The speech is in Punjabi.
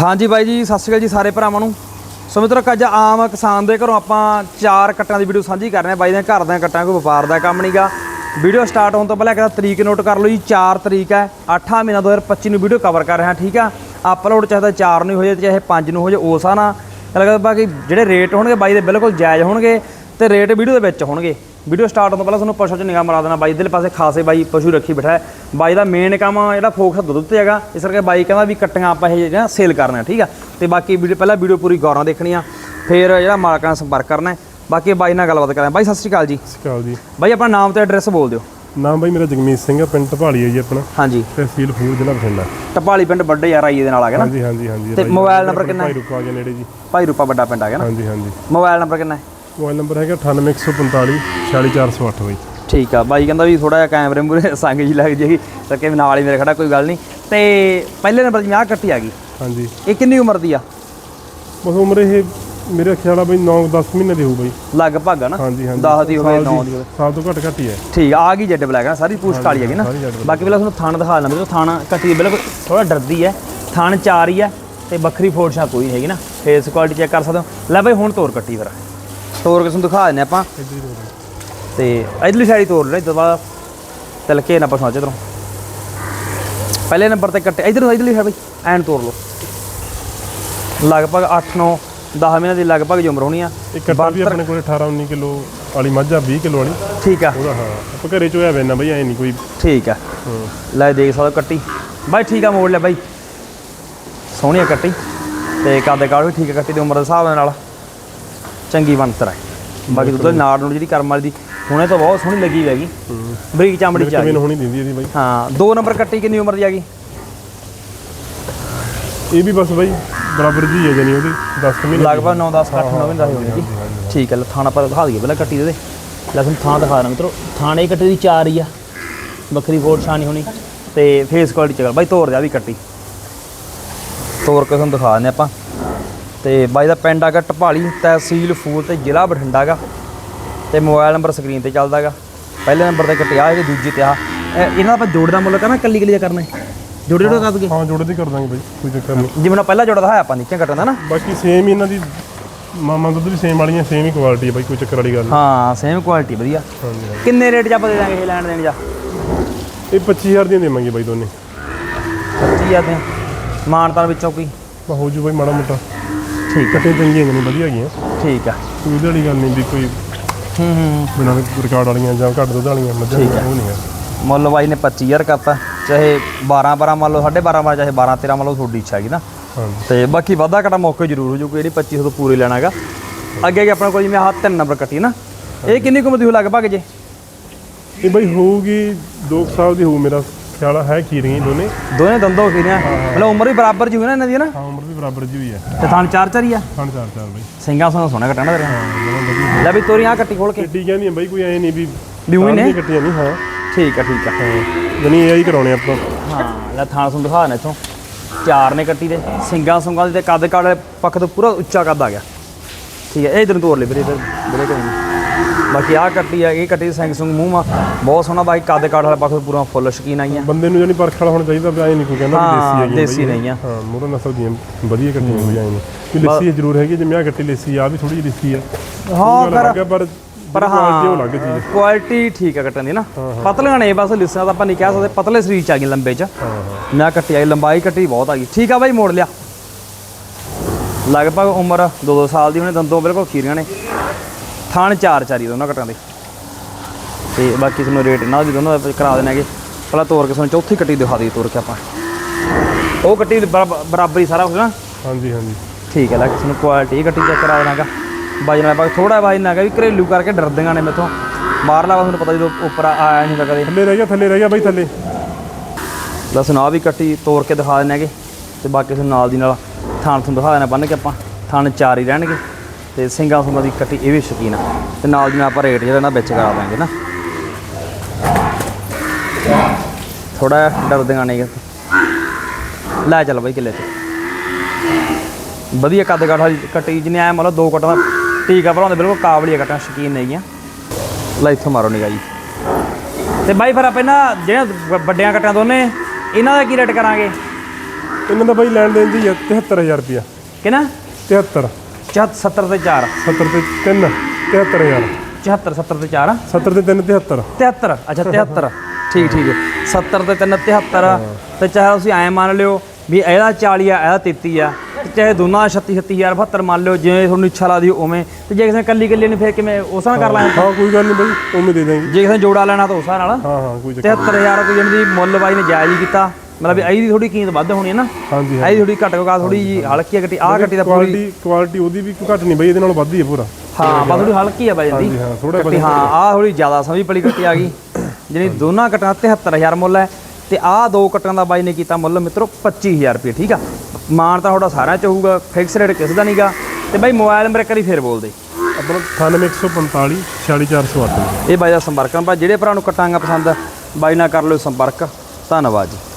ਹਾਂਜੀ ਬਾਈ ਜੀ, ਸਤਿ ਸ਼੍ਰੀ ਅਕਾਲ ਜੀ ਸਾਰੇ ਭਰਾਵਾਂ ਨੂੰ। ਸੋ ਮਿੱਤਰੋ ਅੱਜ ਆਮ ਕਿਸਾਨ ਦੇ ਘਰੋਂ ਆਪਾਂ ਚਾਰ ਕੱਟਾਂ ਦੀ ਵੀਡੀਓ ਸਾਂਝੀ ਕਰ ਰਹੇ ਹਾਂ। ਬਾਈ ਦੇ ਘਰ ਦੇ ਕੱਟਾਂ, ਕੋਈ ਵਪਾਰ ਦਾ ਕੰਮ ਨਹੀਂਗਾ ਵੀਡੀਓ ਸਟਾਰਟ ਹੋਣ ਤੋਂ ਪਹਿਲਾਂ ਇੱਕ ਤਾਂ ਤਰੀਕ ਨੋਟ ਕਰ ਲਓ ਜੀ 4 ਤਰੀਕ ਹੈ 8 ਮਹੀਨਾ 2025 ਨੂੰ ਵੀਡੀਓ ਕਵਰ ਕਰ ਰਿਹਾ ਠੀਕ ਆ? ਅਪਲੋਡ ਚਾਹੇ ਤਾਂ 4 ਨੂੰ ਹੋ ਜਾਏ, ਚਾਹੇ 5 ਨੂੰ ਹੋ ਜਾਏ, ਉਸ ਆ ਨਾ। ਲੱਗਦਾ ਬਾਕੀ ਜਿਹੜੇ ਰੇਟ ਹੋਣਗੇ, ਬਾਈ ਦੇ ਬਿਲਕੁਲ ਜਾਇਜ਼ ਹੋਣਗੇ ਤੇ ਰੇਟ ਵੀਡੀਓ ਦੇ ਵਿੱਚ ਹੋਣਗੇ। ਵੀਡੀਓ ਸਟਾਰਟ ਹੋਣ ਤੋਂ ਪਹਿਲਾਂ ਤੁਹਾਨੂੰ ਪਸ਼ੂ 'ਚ ਨਿਗਾਹ ਮਰਾ ਦੇਣਾ। ਬਾਈ ਦੇ ਪਾਸੇ ਖਾਸੇ ਬਾਈ ਪਸ਼ੂ ਰੱਖੀ ਬਿਠਾ ਹੈ। ਬਾਈ ਦਾ ਮੇਨ ਕੰਮ ਆ ਜਿਹੜਾ ਫੋਕਸ ਦੁੱਧ ਤੇ ਹੈਗਾ। ਇਸ ਕਰਕੇ ਬਾਈ ਕਹਿੰਦਾ ਵੀ ਕੱਟੀਆਂ ਆਪਾਂ ਇਹ ਜਿਹੜਾ ਸੇਲ ਕਰਨਾ ਹੈ, ਠੀਕ ਆ। ਤੇ ਬਾਕੀ ਵੀਡੀਓ ਪਹਿਲਾਂ ਵੀਡੀਓ ਪੂਰੀ ਗੌਰਾਂ ਦੇਖਣੀ ਆ। ਫਿਰ ਜਿਹੜਾ ਮਾਲਕਾਂ ਨਾਲ ਸੰਪਰਕ ਕਰਨਾ ਹੈ। ਬਾਕੀ ਬਾਈ ਨਾਲ ਗੱਲਬਾਤ ਕਰਾਂ ਬਾਈ ਸਤਿ ਸ਼੍ਰੀ ਅਕਾਲ ਜੀ। ਸਕਾਲ ਜੀ। ਬਾਈ ਆਪਣਾ ਨਾਮ ਤੇ ਐਡਰੈਸ ਬੋਲ ਦਿਓ। ਨਾਮ ਬਾਈ ਮੇਰਾ ਜਗਮੀਤ ਸਿੰਘ ਆ ਪਿੰਡ ਢਪਾਲੀ ਹੈ ਜੀ ਆਪਣਾ। ਹਾਂਜੀ। ਤਹਿਸੀਲ ਫੂਲ ਜ਼ਿਲ੍ਹਾ ਬਠਿੰਡਾ। ਟਪਾਲੀ ਪਿੰਡ ਵੱਡੇ ਯਾਰ ਆਈਏ ਦੇ ਨਾਲ ਆ ਗਿਆ ਨਾ। ਹਾਂਜੀ ਹਾਂਜੀ ਹਾਂਜੀ। ਤੇ ਮੋਬਾਈਲ ਨੰਬਰ ਕਿੰਨਾ ਭਾਈ ਰੁਕਾ ਗਿਆ ਨੇੜੇ ਜੀ। ਭਾਈ ਰੂਪਾ ਵੱਡਾ ਪਿੰਡ ਆ ਗਿਆ ਨਾ। ਹਾਂਜੀ ਹਾਂਜੀ। ਮੋਬਾਈਲ ਨੰਬਰ ਕਿੰਨਾ ਹੈ? ਮੋਬਾਈਲ ਨੰਬਰ ਹੈਗਾ 98145 46408 ਬਾਈ। ਠੀਕ ਆ ਬਾਈ ਕਹਿੰਦਾ ਵੀ ਥੋੜਾ ਜਿਹਾ ਕੈਮਰੇ ਮੂਰੇ ਸੰਗ ਜੀ ਲੱਗ ਜੇਗੀ ਤਾਂ ਕਿ ਨਾਲ ਹੀ ਮੇਰੇ ਖੜਾ ਕੋਈ ਗੱਲ ਨਹੀਂ। ਤੇ ਪਹਿਲੇ ਨੰਬਰ 'ਚ 50 ਕੱਟੀ ਆ ਗਈ। ਹਾਂਜੀ। ਇਹ ਕਿੰਨੀ ਉਮਰ ਦੀ ਆ? ਬਸ ਉਮਰ ਇਹ ਮੇਰੇ ਖਿਆਲ ਆ ਬਾਈ 9-10 ਮਹੀਨੇ ਦੀ ਹੋਊ ਬਾਈ। ਲਗਭਗ ਨਾ? ਹਾਂਜੀ ਹਾਂਜੀ। 10 ਦੀ ਹੋਵੇ ਸਾਲ 9 ਦੀ ਹੋਵੇ ਸਾਲ ਤੋਂ ਘੱਟ ਘੱਟ ਹੀ। ਹੈ ਠੀਕ ਆ ਗਈ ਜੈਡ ਬਲੈਕ ਆ ਸਾਰੀ ਪੂਛ ਕਾਲੀ ਹੈਗੀ ਨਾ। ਬਾਕੀ ਪਹਿਲਾਂ ਤੁਹਾਨੂੰ ਥਾਣ ਦਿਖਾ ਮੇਰੇ ਥਾਣ ਕੱਟੀ ਬਿਲਕੁਲ ਥੋੜਾ ਡਰਦੀ ਹੈ ਥਾਣ ਚਾਰ ਹੀ ਹੈ ਤੇ ਵੱਖਰੀ ਫੋੜਸ਼ਾ ਕੋਈ ਨਹੀਂ ਹੈਗੀ ਨਾ। ਫੇਸ ਕੁਆਲਿਟੀ ਚੈੱਕ ਕਰ ਸਕਦੇ ਹੋ। ਲੈ ਬਈ ਹੁਣ ਤੋਰ ਕੱਟੀ ਫਿਰ। ਤੋਰ ਕੇ ਤੁਹਾਨੂੰ ਦਿਖਾ ਦਿੰਦੇ ਆਪਾਂ। ਇੱਧਰ ਤੇ ਇਧਰਲੀ ਸਾਈਡ ਤੋਰ ਲੈ ਦਵਾ ਤਲਕੇ ਨਾ ਪਛਾਣ ਚਤਰੋਂ ਪਹਿਲੇ ਨੰਬਰ ਤੇ ਕੱਟੇ ਇਧਰ ਇਧਰਲੀ ਹੈ ਬਈ ਐਨ ਤੋਰ ਲਓ। ਲਗਭਗ 8 9 10 ਮਹੀਨੇ ਦੀ ਲਗਭਗ ਉਮਰ ਹੋਣੀ ਆ। ਇਹ ਕੱਟਾ ਵੀ ਆਪਣੇ ਕੋਲੇ 18-19 ਕਿਲੋ ਵਾਲੀ ਮੱਝ ਆ 20 ਕਿਲੋ ਵਾਲੀ। ਠੀਕ ਆ। ਉਹਦਾ ਹਾਂ ਆਪਾਂ ਘਰੇ ਚੋਇਆ ਵੇਨਾ ਬਾਈ ਐ ਨਹੀਂ ਕੋਈ। ਠੀਕ ਆ। ਲੈ ਦੇਖ ਸਕਦੇ ਕੱਟੀ। ਬਾਈ ਠੀਕ ਆ ਮੋੜ ਲੈ ਬਾਈ। ਸੋਹਣੀ ਆ ਕੱਟੀ। ਤੇ ਕਾਦੇ ਕਾਲ ਵੀ ਠੀਕ ਆ ਕੱਟੀ ਦੀ ਉਮਰ ਦੇ ਹਿਸਾਬ ਨਾਲ। ਚੰਗੀ ਬਣਤਰ ਹੈ ਬਾਕੀ ਦੁੱਧ ਦੀ ਨਾੜ ਨੂੰ ਜਿਹੜੀ ਕਰਮ ਵਾਲੀ ਦੀ ਹੁਣੇ ਤਾਂ ਬਹੁਤ ਸੋਹਣੀ ਲੱਗੀ ਹੈਗੀ। ਬਰੀਕ ਚਾਮੜੀ ਚ ਆ ਗਈ। ਹੋਣੀ ਦਿੰਦੀ ਇਹਦੀ ਬਾਈ। ਹਾਂ ਦੋ ਨੰਬਰ ਕੱਟੀ ਕਿੰਨੀ ਉਮਰ ਦੀ ਆ ਗਈ? ਇਹ ਵੀ ਬਸ ਬਾਈ ਬਰਾਬਰ ਜੀ ਹੈ ਜਾਨੀ ਉਹਦੀ 10 ਮਹੀਨੇ ਦੀ। ਲਗਭਗ 9 10 8 9 ਮਹੀਨੇ ਦੀ ਹੋਣੀ ਜੀ। ਠੀਕ ਹੈ ਲੈ ਥਾਣਾ ਪਰ ਦਿਖਾ ਦਈਏ ਪਹਿਲਾਂ ਕੱਟੀ ਦੇ ਦੇ। ਲੈ ਤੁਹਾਨੂੰ ਥਾਂ ਦਿਖਾ ਦੇਣਾ ਮਿੱਤਰੋ। ਥਾਣੇ ਕੱਟੀ ਦੀ ਚਾਰ ਹੀ ਆ। ਬੱਕਰੀ ਫੋੜ ਛਾਣੀ ਹੋਣੀ। ਤੇ ਫੇਸ ਕੁਆਲਿਟੀ ਚਗਲ ਬਾਈ ਤੋਰ ਜਾ ਵੀ ਕੱਟੀ। ਤੋਰ ਕੇ ਤੁਹਾਨੂੰ ਦਿਖਾ ਦਿੰਦੇ ਆਪਾਂ। ਤੇ ਬਾਈ ਦਾ ਪਿੰਡ ਹੈਗਾ ਟਪਾਲੀ ਤਹਿਸੀਲ ਫੂਲ ਤੇ ਜ਼ਿਲ੍ਹਾ ਬਠਿੰਡਾ ਗਾ ਤੇ ਮੋਬਾਈਲ ਨੰਬਰ ਸਕਰੀਨ ਤੇ ਚੱਲਦਾ ਗਾ ਪਹਿਲੇ ਨੰਬਰ ਤੇ ਕੱਟਿਆ ਇਹਦੇ ਦੂਜੇ ਤੇ ਆ। ਇਹ- ਇਹਨਾਂ ਦਾ ਆਪਾਂ ਜੋੜ ਦਾ ਮੁੱਲ ਕਰਨਾ ਕੱਲੀ ਕੱਲੀ ਕਰਨਾ ਹੈ? ਜੋੜੇ ਜੋੜੇ ਦਈਏ ਹਾਂ ਜੋੜੇ ਦੀ ਕਰ ਦਾਂਗੇ ਬਾਈ ਕੋਈ ਚੱਕਰ ਨਹੀਂ। ਜਿਵੇਂ ਨਾ ਪਹਿਲਾ ਜੋੜਾ ਦਿਖਾਇਆ ਆਪਾਂ ਨੀਚੇ ਕੱਟਣ ਦਾ ਨਾ। ਬਾਕੀ ਸੇਮ ਹੀ ਇਹਨਾਂ ਦੀ ਮਾਮਾ ਦੁੱਧ ਵੀ ਸੇਮ ਵਾਲੀਆਂ ਸੇਮ ਹੀ ਕੁਆਲਿਟੀ ਹੈ ਬਾਈ ਕੋਈ ਚੱਕਰ ਵਾਲੀ ਗੱਲ ਨਹੀਂ। ਹਾਂ ਸੇਮ ਕੁਆਲਿਟੀ ਵਧੀਆ। ਕਿੰਨੇ ਰੇਟ 'ਚ ਆਪਾਂ ਦੇ ਦਾਂਗੇ ਇਹ ਲੈਣ ਦੇਣ ਜਾ? ਇਹ 25000 ਦੀਆਂ ਦੇਵਾਂਗੇ ਬਾਈ ਦੋਨੇ। 25000 ਦੇ ਮਾਨਤਾਨ ਵਿੱਚੋਂ ਕੋਈ? ਹੋ ਜੂ ਬਾਈ ਮਾੜਾ ਮੋਟਾ। ਠੀਕ ਕੱਟੇ ਚੰਗੀਆਂ ਨੇ ਵਧੀਆ ਹੈਗੀਆਂ ਠੀਕ ਆ। ਕੋਈ ਉਹਦੇ ਵਾਲੀ ਗੱਲ ਨਹੀਂ ਵੀ ਕੋਈ ਹੂੰ ਹੂੰ। ਬਿਨਾਂ ਰਿਕਾਰਡ ਵਾਲੀਆਂ ਜਾਂ ਘੱਟ ਦੁੱਧ ਵਾਲੀਆਂ ਮੱਝਾਂ ਠੀਕ ਹੈ। ਉਹ ਨਹੀਂ ਹੈ ਮੁੱਲ ਬਾਈ ਨੇ 25000 ਕਰਤਾ। ਚਾਹੇ 12 12 ਮੰਨ ਲਓ 12.5 ਮੰਨ ਚਾਹੇ 12 13 ਮੰਨ ਲਓ ਤੁਹਾਡੀ ਇੱਛਾ ਹੈਗੀ ਨਾ। ਹਾਂਜੀ। ਤੇ ਬਾਕੀ ਵਾਧਾ ਘਟਾ ਮੌਕੇ ਜ਼ਰੂਰ ਹੋ ਜੂ ਕੋਈ ਜਿਹੜੀ 2500 ਤੋਂ ਪੂਰੇ ਲੈਣਾ ਹੈਗਾ। ਅੱਗੇ ਅੱਗੇ ਆਪਣੇ ਕੋਲ ਜਿਵੇਂ ਆਹ ਤਿੰਨ ਨੰਬਰ ਕੱਟੀ ਨਾ। ਇਹ ਕਿੰਨੀ ਕੁ ਮਦੀ ਹੋ ਲਗਭਗ ਜੇ? ਇਹ ਬਾਈ ਹੋਊਗੀ 2 ਸਾਲ ਦੀ ਹੋਊ ਮੇਰਾ ਆ, ਹੈ ਖੀਰੀਆਂ ਹੀ ਦੋਨੇ। ਦੋਨੇ ਦੰਦੋਂ ਖੀਰੀਆਂ। ਮਤਲਬ ਉਮਰ ਵੀ ਬਰਾਬਰ ਜੀ ਹੋਈ ਨਾ ਇਹਨਾਂ ਦੀ ਨਾ? ਹਾਂ ਉਮਰ ਵੀ ਬਰਾਬਰ ਜੀ ਹੋਈ ਹੈ ਤੇ ਥਾਣ ਚਾਰ ਚਾਰ ਹੀ ਆ? ਖਾਣ ਚਾਰ ਚਾਰ ਬਾਈ। ਸਿੰਘਾਂ ਸੋਨਾ ਸੋਨਾ ਕੱਟਣਾ ਤੇਰੇ ਲੈ ਵੀ ਤੋਰੀ ਆ ਕੱਟੀ ਖੋਲ ਕੇ। ਕਿੱਡੀ ਕਹਿੰਦੀ ਬਾਈ ਕੋਈ ਐ ਨਹੀਂ ਵੀ ਵੀ ਉਹੀ ਨੇ? ਕੱਟੀਆਂ ਨਹੀਂ ਹਾਂ। ਠੀਕ ਆ ਠੀਕ ਆ। ਜਣੀ ਇਹ ਹੀ ਕਰਾਉਣੇ ਆਪਾਂ। ਹਾਂ ਲੈ ਥਾਂ ਤੁਹਾਨੂੰ ਦਿਖਾ ਇੱਥੋਂ। ਚਾਰ ਨੇ ਕੱਟੀ ਦੇ। ਸਿੰਗਾਂ ਸੁੰਗਾਂ ਦੇ ਤੇ ਕੱਦ ਕਾੜ ਵਾਲੇ ਪੱਖ ਤੋਂ ਪੂਰਾ ਉੱਚਾ ਕੱਦ ਆ ਗਿਆ। ਠੀਕ ਹੈ ਇਹ ਇਧਰ ਨੂੰ ਤੋੜ ਲੈ ਵੀਰੇ ਇਧਰ ਵੀਰੇ ਕੋਈ ਨਹੀਂ। ਬਾਕੀ ਆਹ ਕੱਟੀ ਆ ਇਹ ਕੱਟੀ ਦੇ ਸਿੰਘ ਸੁੰਗ ਮੂੰਹ ਮਾ ਬਹੁਤ ਸੋਹਣਾ ਬਾਈ ਕੱਦ ਕਾੜ ਵਾਲੇ ਪੱਖ ਤੋਂ ਪੂਰਾ ਫੁੱਲ ਸ਼ਕੀਨ ਆਈਆਂ ਬੰਦੇ ਨੂੰ ਜਣੀ ਪਰਖ ਵਾਲਾ ਹੋਣਾ ਚਾਹੀਦਾ ਵੀ ਐ ਨਹੀਂ ਕੋਈ ਕਹਿੰਦਾ ਹਾਂ, ਵੀ ਦੇਸੀ ਦੇਸੀ ਹੈਗੀ ਨਹੀਂ ਆ। ਹਾਂ ਮੂਰਾ ਨਸਲ ਦੀਆਂ ਵਧੀਆ ਕੱਟੀਆਂ ਹੋਈਆਂ ਨੇ। ਕਿ ਲੱਸੀ ਜ਼ਰੂਰ ਹੈਗੀ ਜਿਵੇਂ ਆ ਕੱਟੀ ਲੱਸੀ ਆ ਵੀ ਥੋੜੀ ਜਿਹੀ ਲੱਸੀ ਆ। ਹਾਂ ਪਰ ਪਰ ਹਾਂ ਕੁਆਲਿਟੀ ਠੀਕ ਆ ਕੱਟਣ ਦੀ ਨਾ। ਪਤਲੀਆਂ ਨੇ ਬਸ ਲਿਸਾਂ ਤਾਂ ਆਪਾਂ ਨਹੀਂ ਕਹਿ ਸਕਦੇ ਪਤਲੇ ਸਰੀਰ ਚ ਆ ਗਈ ਲੰਬੇ ਚ। ਹਾਂ ਹਾਂ। ਨਾ ਕੱਟੀ ਆਈ ਲੰਬਾਈ ਕੱਟੀ ਬਹੁਤ ਆ ਗਈ। ਠੀਕ ਆ ਬਾਈ ਮੋੜ ਲਿਆ। ਲਗਭਗ ਉਮਰ 2-2 ਸਾਲ ਦੀ ਹੋਣੇ ਦੰਦੋਂ ਬਿਲਕੁਲ ਖੀਰੀਆਂ ਨੇ। ਥਾਣ ਚਾਰ ਚਾਰੀ ਦੋਨਾਂ ਕੱਟਾਂ ਦੇ। ਤੇ ਬਾਕੀ ਤੁਹਾਨੂੰ ਰੇਟ ਇਹਨਾਂ ਦੀ ਦੋਨੋਂ ਦਾ ਕਰਾ ਦੇਣਾਗੇ ਪਹਿਲਾਂ ਤੋਰ ਕੇ ਤੁਹਾਨੂੰ ਚੌਥੀ ਕੱਟੀ ਦਿਖਾ ਦਈਏ ਤੋਰ ਕੇ ਆਪਾਂ। ਉਹ ਕੱਟੀ ਬਰਾਬਰ ਹੀ ਸਾਰਾ ਕੁਝ ਨਾ ਹਾਂਜੀ ਹਾਂਜੀ। ਠੀਕ ਹੈ ਲੈ ਕਿਸੇ ਨੂੰ ਕੁਆਲਿਟੀ ਕੱਟੀ ਚੈੱਕ ਕਰਾ ਦੇਣਾਗਾ ਬਾਈ ਨਾਲ ਬਾਕੀ ਥੋੜਾ ਬਾਈ ਨਾਗਾ ਵੀ ਘਰੇਲੂ ਕਰਕੇ ਡਰਦੀਆਂ ਨੇ ਮੇਥੋਂ। ਬਾਹਰਲਾ ਵਾ ਤੁਹਾਨੂੰ ਪਤਾ ਜਦੋਂ ਉੱਪਰ ਆਇਆ ਨਹੀਂ ਕਦੇ। ਥੱਲੇ ਰਹਿ ਗਿਆ ਥੱਲੇ ਰਹਿ ਗਿਆ ਬਾਈ ਥੱਲੇ। ਬਸ ਨਾ ਵੀ ਕੱਟੀ ਤੋੜ ਕੇ ਦਿਖਾ ਦਿੰਦੇ ਹੈਗੇ। ਤੇ ਬਾਕੀ ਤੁਹਾਨੂੰ ਨਾਲ ਦੀ ਨਾਲ ਥਾਣ ਤੁਹਾਨੂੰ ਦਿਖਾ ਦੇਣਾ ਬੰਨ ਕੇ ਆਪਾਂ। ਥਾਣ ਚਾਰ ਹੀ ਰਹਿਣਗੇ। ਤੇ ਸਿੰਘਾਂ ਸੁੰਗਾਂ ਦੀ ਕੱਟੀ ਇਹ ਵੀ ਸ਼ਕੀਨ ਆ। ਤੇ ਨਾਲ ਦੀ ਨਾਲ ਆਪਾਂ ਰੇਟ ਜਿਹੜਾ ਨਾ ਵਿੱਚ ਕਰਾ ਦਾਂਗੇ ਨਾ। ਥੋੜਾ ਡਰਦੀਆਂ ਨੇ ਲੈ ਚੱਲ ਬਾਈ ਕਿੱਲੇ ਤੇ। ਵਧੀਆ ਕੱਦ ਕਾਠ ਕੱਟੀ ਜਿਹਨੇ ਐ ਮਤਲਬ ਦੋ ਕੱਟਾਂ ਦਾ ਟੀਕਾ ਭਰਾਉਂਦੇ ਬਿਲਕੁਲ ਕਾਬਲੀਆ ਕੱਟਾਂ ਸ਼ਕੀਨ ਨੇਗੀਆਂ ਲੈ ਇੱਥੋਂ ਮਾਰੋ ਨਿਗਾਹ ਜੀ। ਤੇ ਬਾਈ ਫਿਰ ਆਪਾਂ ਇਹਨਾਂ ਜਿਹੜੇ ਵੱਡਿਆਂ ਕੱਟਾਂ ਦੋਨੇ ਇਹਨਾਂ ਦਾ ਕੀ ਰੇਟ ਕਰਾਂਗੇ? ਇਹਨਾਂ ਦਾ ਬਾਈ ਲੈਣ ਦੇਣ ਦੀ ਹੈ 73000 ਰੁਪਿਆ ਕਿੰਨਾ? 73 70 ਤੇ 4 70 ਤੇ 3 73000 74 70 ਤੇ 4 70 ਤੇ 3 73 73 ਅੱਛਾ 73 ਠੀਕ ਠੀਕ ਹੈ। 70 ਤੇ 3 73 ਤੇ ਚਾਹੇ ਤੁਸੀਂ ਐਂ ਮੰਨ ਲਿਓ ਵੀ ਇਹਦਾ 40 ਆ ਇਹਦਾ 33 ਆ ਚਾਹੇ ਦੋਨਾਂ 36 36000 72 ਮੰਨ ਲਿਓ ਜਿਵੇਂ ਤੁਹਾਨੂੰ ਇੱਛਾ ਲੱਗਦੀ ਉਵੇਂ। ਤੇ ਜੇ ਕਿਸੇ ਨੇ ਕੱਲੀ ਕੱਲੀ ਨੇ ਫਿਰ ਕਿਵੇਂ ਉਸ ਨਾਲ ਕਰ ਲਾਂਗੇ ਹਾਂ ਕੋਈ ਗੱਲ ਨਹੀਂ ਬਾਈ ਉਵੇਂ ਦੇ ਦਾਂਗੇ ਜੇ ਕਿਸੇ ਨੇ ਜੋੜਾ ਲੈਣਾ ਤਾਂ ਉਸ ਨਾਲ। ਹਾਂ ਹਾਂ ਕੋਈ ਚੱਕਰ 73000 ਕੋਈ ਜਣ ਦੀ ਮੁੱਲ ਬਾਈ ਨੇ ਜਾਇਜ਼ ਕੀਤਾ। ਮਤਲਬ ਵੀ ਇਹਦੀ ਥੋੜੀ ਕੀਮਤ ਵੱਧ ਹੋਣੀ ਹੈ ਨਾ। ਹਾਂਜੀ ਹਾਂ ਇਹਦੀ ਥੋੜੀ ਘੱਟ ਕੋਗਾ ਥੋੜੀ ਜੀ ਹਲਕੀ ਆ ਗੱਟੀ ਆਹ ਗੱਟੀ ਦਾ ਪੂਰੀ ਕੁਆਲਿਟੀ ਕੁਆਲਿਟੀ ਉਹਦੀ ਵੀ ਘੱਟ ਨਹੀਂ ਬਾਈ ਇਹਦੇ ਨਾਲੋਂ ਵੱਧ ਹੀ ਹੈ ਪੂਰਾ। ਹਾਂ ਬਸ ਥੋੜੀ ਹਲਕੀ ਆ ਬਾਈ ਦੀ ਹਾਂ ਥੋੜਾ ਹਾਂ ਆਹ ਥੋੜੀ ਜ਼ਿਆਦਾ ਸਮਝ ਪਲੀ ਗੱਟੀ ਆ ਗਈ। ਜਿਹੜੀ ਦੋਨਾਂ ਕਟਾਂ 73000 ਮੁੱਲ ਹੈ ਤੇ ਆਹ ਦੋ ਕਟਾਂ ਦਾ ਬਾਈ ਨੇ ਕੀਤਾ ਮੁੱਲ ਮਿੱਤਰੋ 25000 ਰੁਪਏ ਠੀਕ ਆ? ਮਾਨ ਤਾਂ ਤੁਹਾਡਾ ਸਾਰਾ ਚ ਹੋਊਗਾ ਫਿਕਸ ਰੇਟ ਕਿਸੇ ਦਾ ਨਹੀਂਗਾ। ਤੇ ਬਾਈ ਮੋਬਾਈਲ ਨੰਬਰ ਇੱਕ ਵਾਰੀ ਫੇਰ ਬੋਲ ਦੇ ਆਪਣਾ 98145 46408 ਇਹ ਬਾਈ ਦਾ ਸੰਪਰਕ ਨੰਬਰ ਜਿਹੜੇ ਭਰਾ ਨੂੰ ਕਟਾਂਗਾ ਪਸੰਦ ਬਾਈ ਨਾਲ ਕਰ ਲਿਓ ਸੰਪਰਕ। ਧੰਨਵਾਦ ਜੀ।